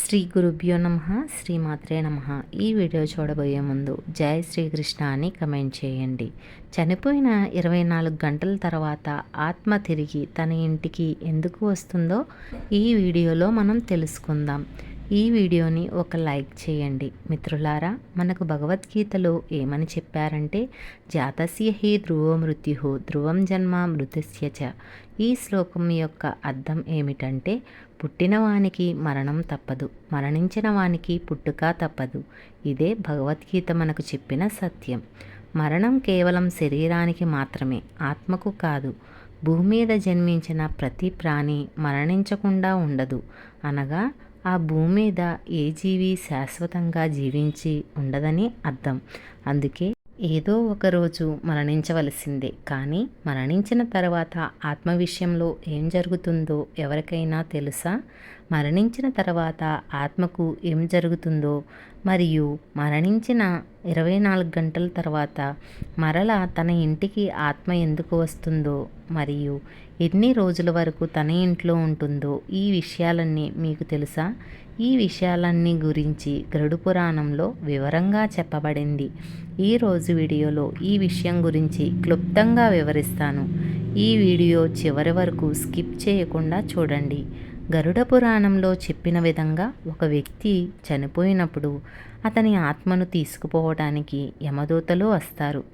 శ్రీ గురుభ్యో నమ శ్రీమాత్రే నమ. ఈ వీడియో చూడబోయే ముందు జై శ్రీకృష్ణ అని కమెంట్ చేయండి. చనిపోయిన ఇరవై నాలుగు గంటల తర్వాత ఆత్మ తిరిగి తన ఇంటికి ఎందుకు వస్తుందో ఈ వీడియోలో మనం తెలుసుకుందాం. ఈ వీడియోని ఒక లైక్ చేయండి. మిత్రులారా మనకు భగవద్గీతలో ఏమని చెప్పారంటే జాతస్య హి ధ్రువో మృత్యు ధ్రువం జన్మ మృతస్య చ. ఈ శ్లోకం యొక్క అర్థం ఏమిటంటే పుట్టినవానికి మరణం తప్పదు మరణించిన వానికి పుట్టుక తప్పదు. ఇదే భగవద్గీత మనకు చెప్పిన సత్యం. మరణం కేవలం శరీరానికి మాత్రమే ఆత్మకు కాదు. భూమి మీద జన్మించిన ప్రతి ప్రాణి మరణించకుండా ఉండదు. అనగా ఆ భూమి మీద ఏ జీవి శాశ్వతంగా జీవించి ఉండదని అర్థం. అందుకే ఏదో ఒక రోజు మరణించవలసిందే. కానీ మరణించిన తర్వాత ఆత్మ విషయంలో ఏం జరుగుతుందో ఎవరికైనా తెలుసా? మరణించిన తర్వాత ఆత్మకు ఏం జరుగుతుందో? మరియు మరణించిన ఇరవై నాలుగు గంటల తర్వాత మరల తన ఇంటికి ఆత్మ ఎందుకు వస్తుందో? మరియు ఎన్ని రోజుల వరకు తన ఇంట్లో ఉంటుందో? ఈ విషయాలన్నీ మీకు తెలుసా? ఈ విషయాలన్నీ గురించి గరుడు పురాణంలో వివరంగా చెప్పబడింది. ఈరోజు వీడియోలో ఈ విషయం గురించి క్లుప్తంగా వివరిస్తాను. ఈ వీడియో చివరి వరకు స్కిప్ చేయకుండా చూడండి. గరుడ పురాణంలో చెప్పిన విధంగా ఒక వ్యక్తి చనిపోయినప్పుడు అతని ఆత్మను తీసుకుపోవడానికి యమదూతలు వస్తారు.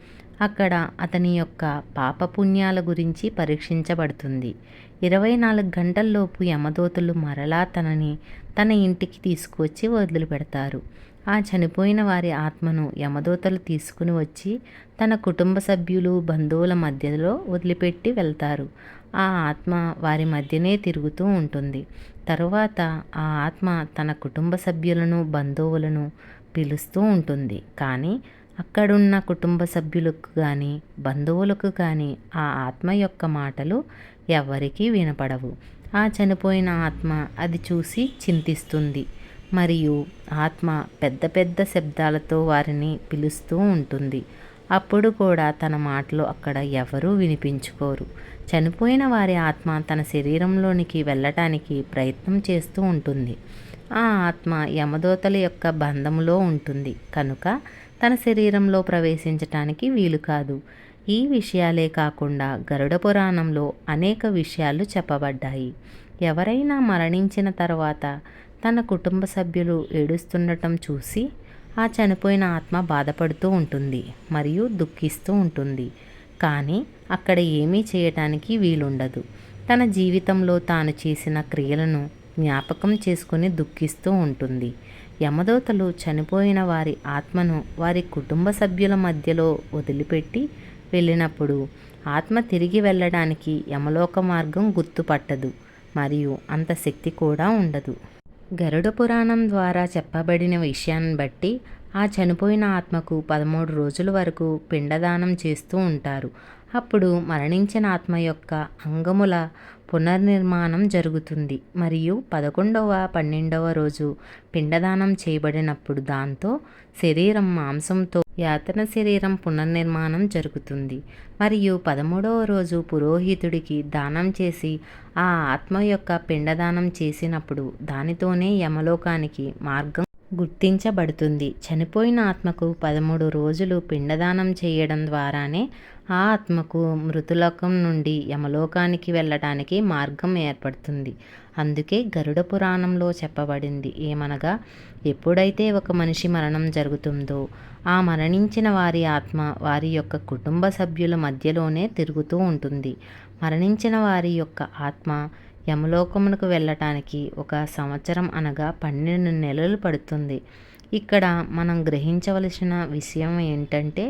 అక్కడ అతని యొక్క పాపపుణ్యాల గురించి పరీక్షించబడుతుంది. ఇరవై నాలుగు గంటల్లోపు యమదోతులు మరలా తనని తన ఇంటికి తీసుకువచ్చి వదిలిపెడతారు. ఆ చనిపోయిన వారి ఆత్మను యమదోతలు తీసుకుని వచ్చి తన కుటుంబ సభ్యులు బంధువుల మధ్యలో వదిలిపెట్టి వెళ్తారు. ఆ ఆత్మ వారి మధ్యనే తిరుగుతూ ఉంటుంది. తరువాత ఆ ఆత్మ తన కుటుంబ సభ్యులను బంధువులను పిలుస్తూ ఉంటుంది. కానీ అక్కడున్న కుటుంబ సభ్యులకు కానీ బంధువులకు కానీ ఆ ఆత్మ యొక్క మాటలు ఎవరికీ వినపడవు. ఆ చనిపోయిన ఆత్మ అది చూసి చింతిస్తుంది. మరియు ఆత్మ పెద్ద పెద్ద శబ్దాలతో వారిని పిలుస్తూ ఉంటుంది. అప్పుడు కూడా తన మాటలు అక్కడ ఎవరూ వినిపించుకోరు. చనిపోయిన వారి ఆత్మ తన శరీరంలోనికి వెళ్ళటానికి ప్రయత్నం చేస్తూ ఉంటుంది. ఆ ఆత్మ యమదోతల యొక్క బంధములో ఉంటుంది. కనుక తన శరీరంలో ప్రవేశించటానికి వీలు కాదు. ఈ విషయాలే కాకుండా గరుడ పురాణంలో అనేక విషయాలు చెప్పబడ్డాయి. ఎవరైనా మరణించిన తర్వాత తన కుటుంబ సభ్యులు ఏడుస్తుండటం చూసి ఆ చనిపోయిన ఆత్మ బాధపడుతూ ఉంటుంది మరియు దుఃఖిస్తూ ఉంటుంది. కానీ అక్కడ ఏమీ చేయటానికి వీలుండదు. తన జీవితంలో తాను చేసిన క్రియలను జ్ఞాపకం చేసుకుని దుఃఖిస్తూ ఉంటుంది. యమదోతలు చనిపోయిన వారి ఆత్మను వారి కుటుంబ సభ్యుల మధ్యలో వదిలిపెట్టి వెళ్ళినప్పుడు ఆత్మ తిరిగి వెళ్ళడానికి యమలోక మార్గం గుర్తుపట్టదు మరియు అంత శక్తి కూడా ఉండదు. గరుడ పురాణం ద్వారా చెప్పబడిన విషయాన్ని బట్టి ఆ చనిపోయిన ఆత్మకు పదమూడు రోజుల వరకు పిండదానం చేస్తూ ఉంటారు. అప్పుడు మరణించిన ఆత్మ యొక్క అంగముల పునర్నిర్మాణం జరుగుతుంది. మరియు పదకొండవ పన్నెండవ రోజు పిండదానం చేయబడినప్పుడు దాంతో శరీరం మాంసంతో యాతన శరీరం పునర్నిర్మాణం జరుగుతుంది. మరియు పదమూడవ రోజు పురోహితుడికి దానం చేసి ఆ ఆత్మ యొక్క పిండదానం చేసినప్పుడు దానితోనే యమలోకానికి మార్గం గుర్తించబడుతుంది. చనిపోయిన ఆత్మకు పదమూడు రోజులు పిండదానం చేయడం ద్వారానే ఆ ఆత్మకు మృతులోకం నుండి యమలోకానికి వెళ్ళడానికి మార్గం ఏర్పడుతుంది. అందుకే గరుడ పురాణంలో చెప్పబడింది. ఏమనగా ఎప్పుడైతే ఒక మనిషి మరణం జరుగుతుందో ఆ మరణించిన వారి ఆత్మ వారి యొక్క కుటుంబ సభ్యుల మధ్యలోనే తిరుగుతూ ఉంటుంది. మరణించిన వారి యొక్క ఆత్మ యమలోకమునకు వెళ్ళటానికి ఒక సంవత్సరం అనగా పన్నెండు నెలలు పడుతుంది. ఇక్కడ మనం గ్రహించవలసిన విషయం ఏంటంటే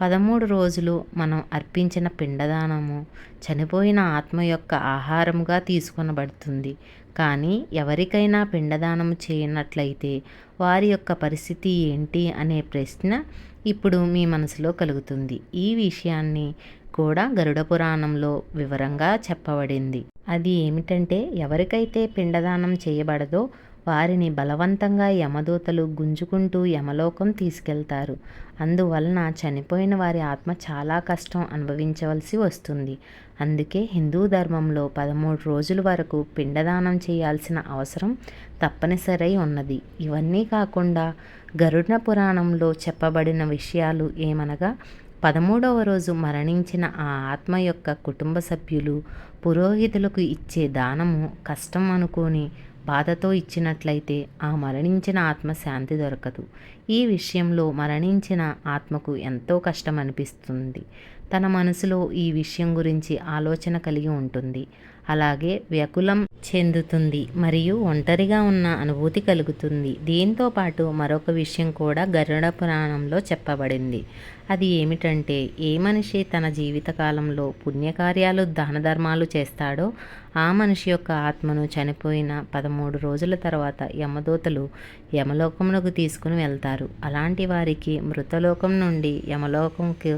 పదమూడు రోజులు మనం అర్పించిన పిండదానము చనిపోయిన ఆత్మ యొక్క ఆహారముగా తీసుకొనబడుతుంది. కానీ ఎవరికైనా పిండదానం చేయనట్లయితే వారి యొక్క పరిస్థితి ఏంటి అనే ప్రశ్న ఇప్పుడు మీ మనసులో కలుగుతుంది. ఈ విషయాన్ని కూడా గరుడ పురాణంలో వివరంగా చెప్పబడింది. అది ఏమిటంటే ఎవరికైతే పిండదానం చేయబడదో వారిని బలవంతంగా యమదూతలు గుంజుకుంటూ యమలోకం తీసుకెళ్తారు. అందువలన చనిపోయిన వారి ఆత్మ చాలా కష్టం అనుభవించవలసి వస్తుంది. అందుకే హిందూ ధర్మంలో పదమూడు రోజుల వరకు పిండదానం చేయాల్సిన అవసరం తప్పనిసరి ఉన్నది. ఇవన్నీ కాకుండా గరుడ పురాణంలో చెప్పబడిన విషయాలు ఏమనగా పదమూడవ రోజు మరణించిన ఆ ఆత్మ యొక్క కుటుంబ సభ్యులు పురోహితులకు ఇచ్చే దానము కష్టం అనుకొని బాధతో ఇచ్చినట్లయితే ఆ మరణించిన ఆత్మ శాంతి దొరకదు. ఈ విషయంలో మరణించిన ఆత్మకు ఎంతో కష్టం అనిపిస్తుంది. తన మనసులో ఈ విషయం గురించి ఆలోచన కలిగి ఉంటుంది. అలాగే వ్యకులం చెందుతుంది మరియు ఒంటరిగా ఉన్న అనుభూతి కలుగుతుంది. దీంతో పాటు మరొక విషయం కూడా గరుడ పురాణంలో చెప్పబడింది. అది ఏమిటంటే ఏ మనిషి తన జీవితకాలంలో పుణ్యకార్యాలు దాన ధర్మాలు చేస్తాడో ఆ మనిషి యొక్క ఆత్మను చనిపోయిన పదమూడు రోజుల తర్వాత యమదూతలు యమలోకమునకు తీసుకుని వెళ్తారు. అలాంటి వారికి మృతలోకం నుండి యమలోకంకు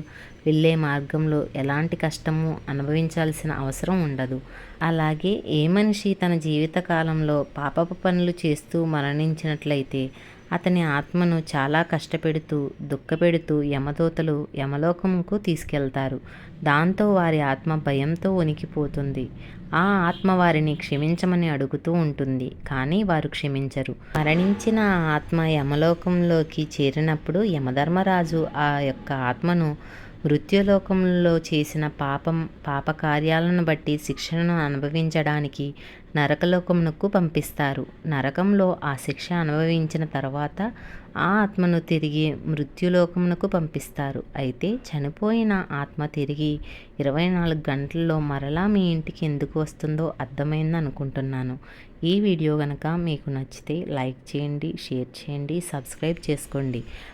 వెళ్ళే మార్గంలో ఎలాంటి కష్టము అనుభవించాల్సిన అవసరం ఉండదు. అలాగే ఏ మనిషి తన జీవితకాలంలో పాపపు పనులు చేస్తూ మరణించినట్లయితే అతని ఆత్మను చాలా కష్టపెడుతూ దుఃఖపెడుతూ యమదూతలు యమలోకముకు తీసుకెళ్తారు. దాంతో వారి ఆత్మ భయంతో వణికిపోతుంది. ఆ ఆత్మ వారిని క్షమించమని అడుగుతూ ఉంటుంది కానీ వారు క్షమించరు. మరణించిన ఆత్మ యమలోకంలోకి చేరినప్పుడు యమధర్మరాజు ఆ యొక్క ఆత్మను మృత్యులోకంలో చేసిన పాపం పాపకార్యాలను బట్టి శిక్షను అనుభవించడానికి నరకలోకమునకు పంపిస్తారు. నరకంలో ఆ శిక్ష అనుభవించిన తర్వాత ఆ ఆత్మను తిరిగి మృత్యులోకమునకు పంపిస్తారు. అయితే చనిపోయిన ఆత్మ తిరిగి ఇరవై నాలుగు గంటల్లో మరలా మీ ఇంటికి ఎందుకు వస్తుందో అర్థమైంది అనుకుంటున్నాను. ఈ వీడియో కనుక మీకు నచ్చితే లైక్ చేయండి షేర్ చేయండి సబ్స్క్రైబ్ చేసుకోండి.